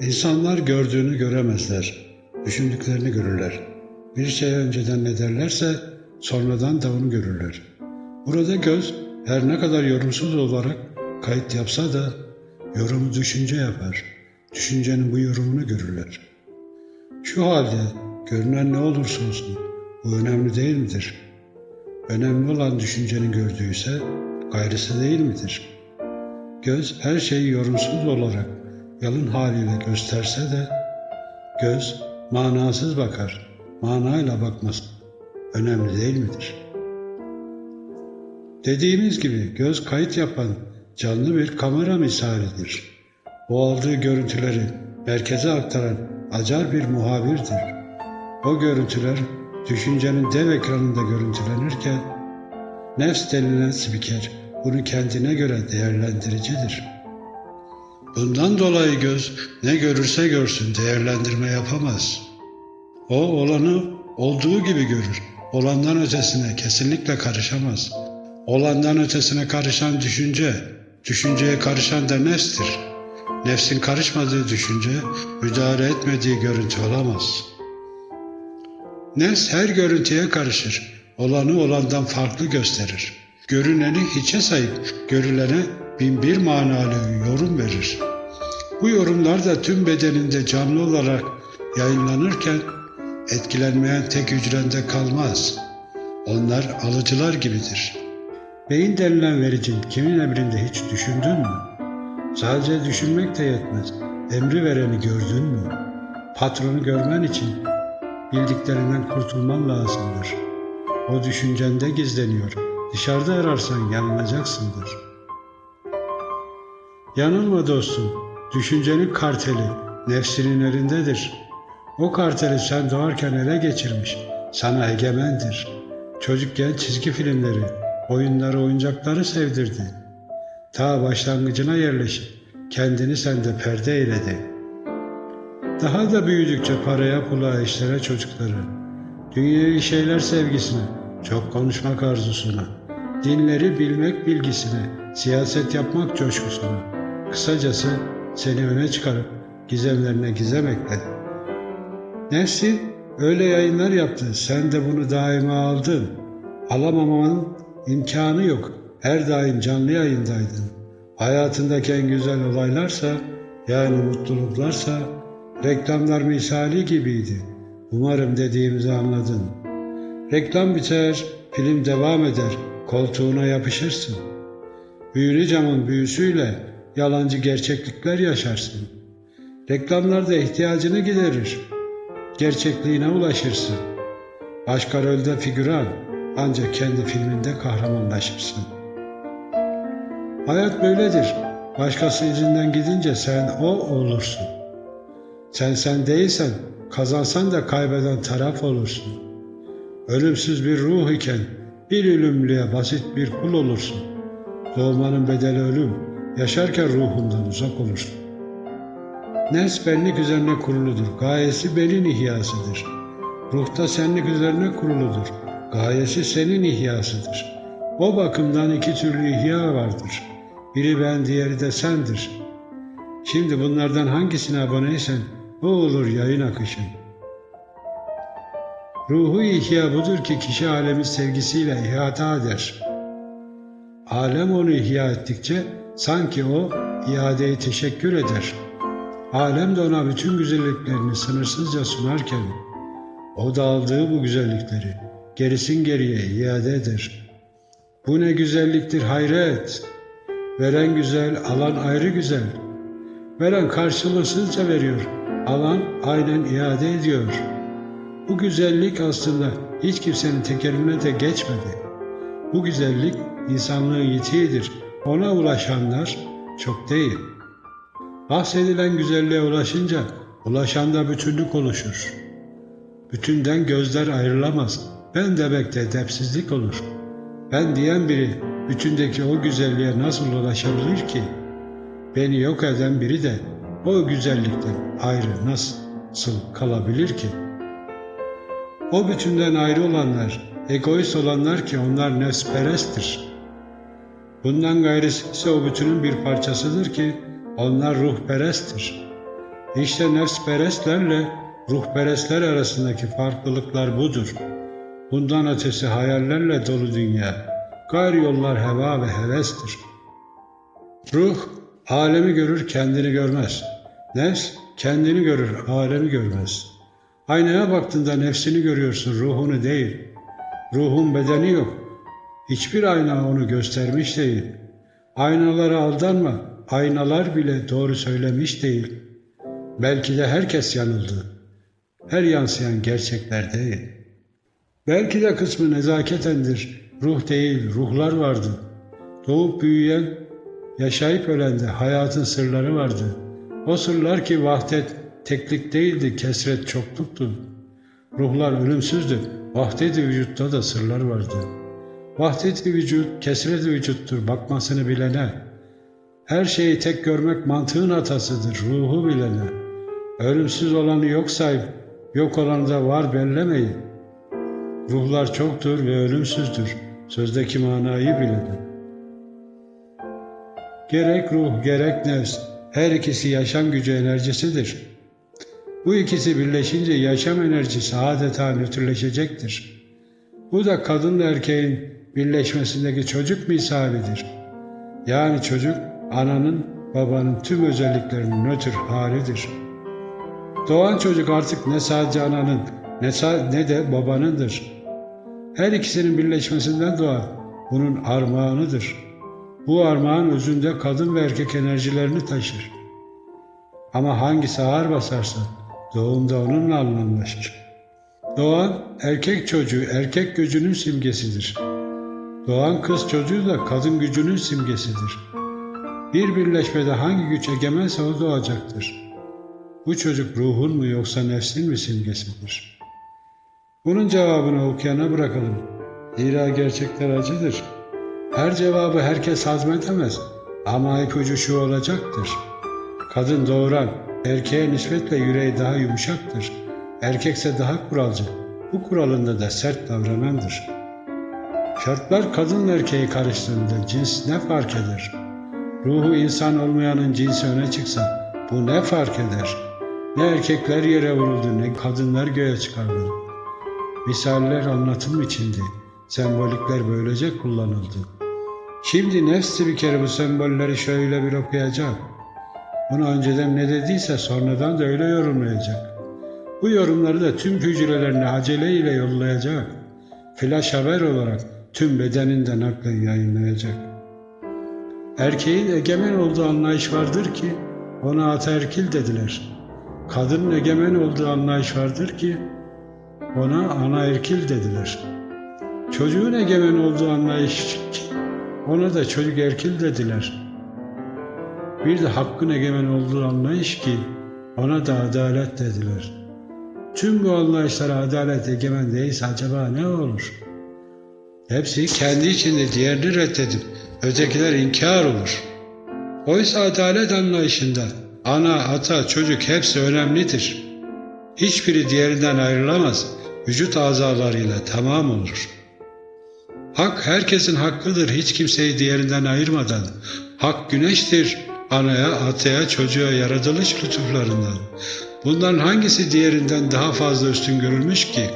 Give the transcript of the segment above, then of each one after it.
İnsanlar gördüğünü göremezler, düşündüklerini görürler. Bir şey önceden ne derlerse sonradan da onu görürler. Burada göz her ne kadar yorumsuz olarak kayıt yapsa da yorumu düşünce yapar. Düşüncenin bu yorumunu görürler. Şu halde görünen ne olursa olsun bu önemli değil midir? Önemli olan düşüncenin gördüğüyse gayrısı değil midir? Göz her şeyi yorumsuz olarak yalın haliyle gösterse de göz manasız bakar, manayla bakması önemli değil midir? Dediğimiz gibi göz kayıt yapan canlı bir kamera misalidir. O aldığı görüntüleri merkeze aktaran acar bir muhabirdir. O görüntüler düşüncenin dev ekranında görüntülenirken nefs denilen spiker bunu kendine göre değerlendiricidir. Bundan dolayı göz ne görürse görsün değerlendirme yapamaz. O olanı olduğu gibi görür. Olandan ötesine kesinlikle karışamaz. Olandan ötesine karışan düşünce, düşünceye karışan da nefstir. Nefsin karışmadığı düşünce, müdahale etmediği görüntü olamaz. Nefs her görüntüye karışır. Olanı olandan farklı gösterir. Görüneni hiçe sayıp görülene bin bir manalı yorum verir. Bu yorumlar da tüm bedeninde canlı olarak yayınlanırken etkilenmeyen tek hücrende kalmaz. Onlar alıcılar gibidir. Beyin denilen vericin kimin emrinde hiç düşündün mü? Sadece düşünmek de yetmez. Emri vereni gördün mü? Patronu görmen için bildiklerinden kurtulman lazımdır. O düşüncende gizleniyor. Dışarıda ararsan yanılacaksındır. Yanılma dostum. Düşüncenin karteli nefsinin elindedir. O karteli sen doğarken ele geçirmiş. Sana egemendir. Çocukken çizgi filmleri, oyunları, oyuncakları sevdirdi. Ta başlangıcına yerleşip kendini sende perde eyledi. Daha da büyüdükçe paraya, pula, eşlere, çocukları, dünyevi şeyler sevgisine, çok konuşmak arzusuna, dinleri bilmek bilgisine, siyaset yapmak coşkusuna, kısacası seni öne çıkarıp gizemlerine gizem ekledi. Nefsi öyle yayınlar yaptı, sen de bunu daima aldın. Alamamanın imkanı yok, her daim canlı yayındaydın. Hayatındaki en güzel olaylarsa, yani mutluluklarsa, reklamlar misali gibiydi. Umarım dediğimizi anladın. Reklam biter, film devam eder, koltuğuna yapışırsın. Büyülü camın büyüsüyle yalancı gerçeklikler yaşarsın. Reklamlar da ihtiyacını giderir. Gerçekliğine ulaşırsın. Başkarolde figüran ancak kendi filminde kahramanlaşırsın. Hayat böyledir. Başkası izinden gidince sen o olursun. Sen sen değilsen kazansan da kaybeden taraf olursun. Ölümsüz bir ruh iken bir ölümlüye basit bir kul olursun. Doğmanın bedeli ölüm, yaşarken ruhundan uzak olursun. Nefs benlik üzerine kuruludur, gayesi benin ihyasıdır. Ruhta senlik üzerine kuruludur, gayesi senin ihyasıdır. O bakımdan iki türlü ihya vardır. Biri ben, diğeri de sendir. Şimdi bunlardan hangisine aboneysen o olur yayın akışın. Ruhu ihya budur ki kişi alemi sevgisiyle ihata eder. Alem onu ihya ettikçe sanki o iadeyi teşekkür eder. Alem de ona bütün güzelliklerini sınırsızca sunarken o da aldığı bu güzellikleri gerisin geriye iade eder. Bu ne güzelliktir hayret. Veren güzel, alan ayrı güzel. Veren karşılıksızca veriyor, alan aynen iade ediyor. Bu güzellik aslında hiç kimsenin tekerine de geçmedi. Bu güzellik insanlığın yitiğidir. Ona ulaşanlar çok değil. Bahsedilen güzelliğe ulaşınca ulaşanda bütünlük oluşur. Bütünden gözler ayrılamaz. Ben demekte edepsizlik olur. Ben diyen biri bütündeki o güzelliğe nasıl ulaşabilir ki? Beni yok eden biri de o güzellikten ayrı nasıl kalabilir ki? O bütünden ayrı olanlar, egoist olanlar ki onlar nefsperesttir. Bundan gayrısı o bütünün bir parçasıdır ki onlar ruhperesttir. İşte nefsperestlerle ruhperestler arasındaki farklılıklar budur. Bundan ötesi hayallerle dolu dünya, gayrı yollar heva ve hevestir. Ruh, alemi görür kendini görmez. Nefs, kendini görür, alemi görmez. Aynaya baktığında nefsini görüyorsun, ruhunu değil. Ruhun bedeni yok. Hiçbir ayna onu göstermiş değil. Aynalara aldanma, aynalar bile doğru söylemiş değil. Belki de herkes yanıldı. Her yansıyan gerçekler değil. Belki de kısmı nezaketendir. Ruh değil, ruhlar vardı. Doğup büyüyen, yaşayıp ölende hayatın sırları vardı. O sırlar ki vahdet teklik değildi, kesret çokluktu. Ruhlar ölümsüzdü, vahdet-i vücutta da sırlar vardı. Vahdet-i vücut, kesret-i vücuttur bakmasını bilene. Her şeyi tek görmek mantığın hatasıdır, ruhu bilene. Ölümsüz olanı yok sayıp, yok olanı da var bellemeyin. Ruhlar çoktur ve ölümsüzdür. Sözdeki manayı bilelim. Gerek ruh gerek nefs her ikisi yaşam gücü enerjisidir. Bu ikisi birleşince yaşam enerjisi adeta nötrleşecektir. Bu da kadınla erkeğin birleşmesindeki çocuk misalidir. Yani çocuk ananın babanın tüm özelliklerinin nötr halidir. Doğan çocuk artık ne sadece ananın ne, ne de babanındır. Her ikisinin birleşmesinden doğar. Bunun armağanıdır. Bu armağan özünde kadın ve erkek enerjilerini taşır. Ama hangisi ağır basarsa doğumda onunla anlamlaşır. Doğan erkek çocuğu erkek gücünün simgesidir. Doğan kız çocuğu da kadın gücünün simgesidir. Bir birleşmede hangi güç egemense o doğacaktır. Bu çocuk ruhun mu yoksa nefsin mi simgesidir? Bunun cevabını okuyana bırakalım. Zira gerçekler acıdır. Her cevabı herkes hazmedemez ama ipucu şu olacaktır. Kadın doğuran, erkeğe nispetle yüreği daha yumuşaktır. Erkekse daha kuralcı. Bu kuralında da sert davranandır. Şartlar kadın erkeği karıştığında cins ne fark eder? Ruhu insan olmayanın cinsi öne çıksa bu ne fark eder? Ne erkekler yere vuruldu ne kadınlar göğe çıkarıldı. Misaller anlatım içindi. Sembolikler böylece kullanıldı. Şimdi nefs bir kere bu sembolleri şöyle bir okuyacak. Bunu önceden ne dediyse sonradan da öyle yorumlayacak. Bu yorumları da tüm hücrelerine aceleyle yollayacak. Flash haber olarak tüm bedeninden naklen yayınlayacak. Erkeğin egemen olduğu anlayış vardır ki ona ataerkil dediler. Kadının egemen olduğu anlayış vardır ki ona anaerkil dediler. Çocuğun egemen olduğu anlayış ona da çocuk erkil dediler. Bir de hakkın egemen olduğu anlayış ki ona da adalet dediler. Tüm bu anlayışlara adalet egemen değilse acaba ne olur? Hepsi kendi içinde diğerini reddedip ötekiler inkar olur. Oysa adalet anlayışında ana, ata, çocuk hepsi önemlidir. Hiçbiri diğerinden ayrılamaz, vücut azalarıyla tamam olur. Hak herkesin hakkıdır hiç kimseyi diğerinden ayırmadan. Hak güneştir, anaya, ataya, çocuğa yaratılış lütuflarından. Bunların hangisi diğerinden daha fazla üstün görülmüş ki?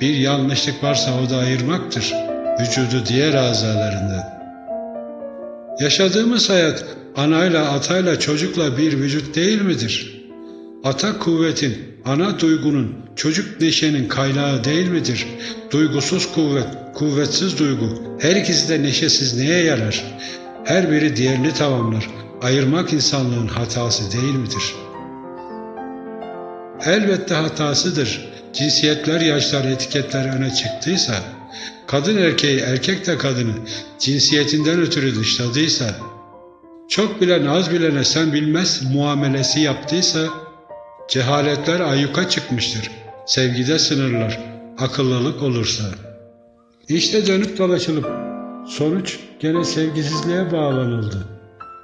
Bir yanlışlık varsa o da ayırmaktır, vücudu diğer azalarından. Yaşadığımız hayat anayla, atayla, çocukla bir vücut değil midir? Ata kuvvetin, ana duygunun, çocuk neşenin kaynağı değil midir? Duygusuz kuvvet, kuvvetsiz duygu, her ikisi de neşesiz neye yarar? Her biri diğerini tamamlar. Ayırmak insanlığın hatası değil midir? Elbette hatasıdır. Cinsiyetler, yaşlar, etiketler öne çıktıysa, kadın erkeği, erkek de kadını cinsiyetinden ötürü dışladıysa, çok bilen az bilene sen bilmez muamelesi yaptıysa, cehaletler ayyuka çıkmıştır. Sevgide sınırlar, akıllılık olursa. İşte dönüp dolaşılıp sonuç gene sevgisizliğe bağlanıldı.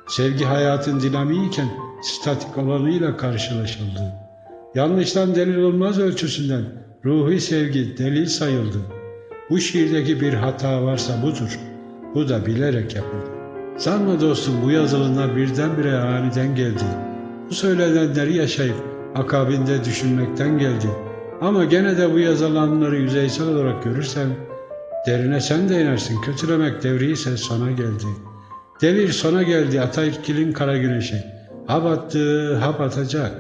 Sevgi hayatın dinamiğiyken statik olanıyla karşılaşıldı. Yanlıştan delil olmaz ölçüsünden ruhi sevgi delil sayıldı. Bu şiirdeki bir hata varsa budur. Bu da bilerek yapıldı. Sanma dostum bu yazılımlar birdenbire aniden geldi. Bu söylenenleri yaşayıp akabinde düşünmekten geldi. Ama gene de bu yazılanları yüzeysel olarak görürsen, derine sen de inersin. Kötülemek devri ise sona geldi. Devir sona geldi Ataerkil'in kara güneşi. Hap attı, hap atacak.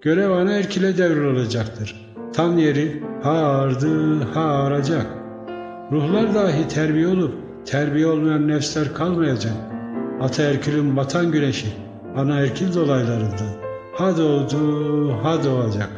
Görev ana erkile devrolacaktır. Tam yeri ha ağardı, ha ağaracak. Ruhlar dahi terbiye olup terbiye olmayan nefsler kalmayacak. Ataerkil'in batan güneşi ana erkil dolaylarından ha doğdu ha doğacak.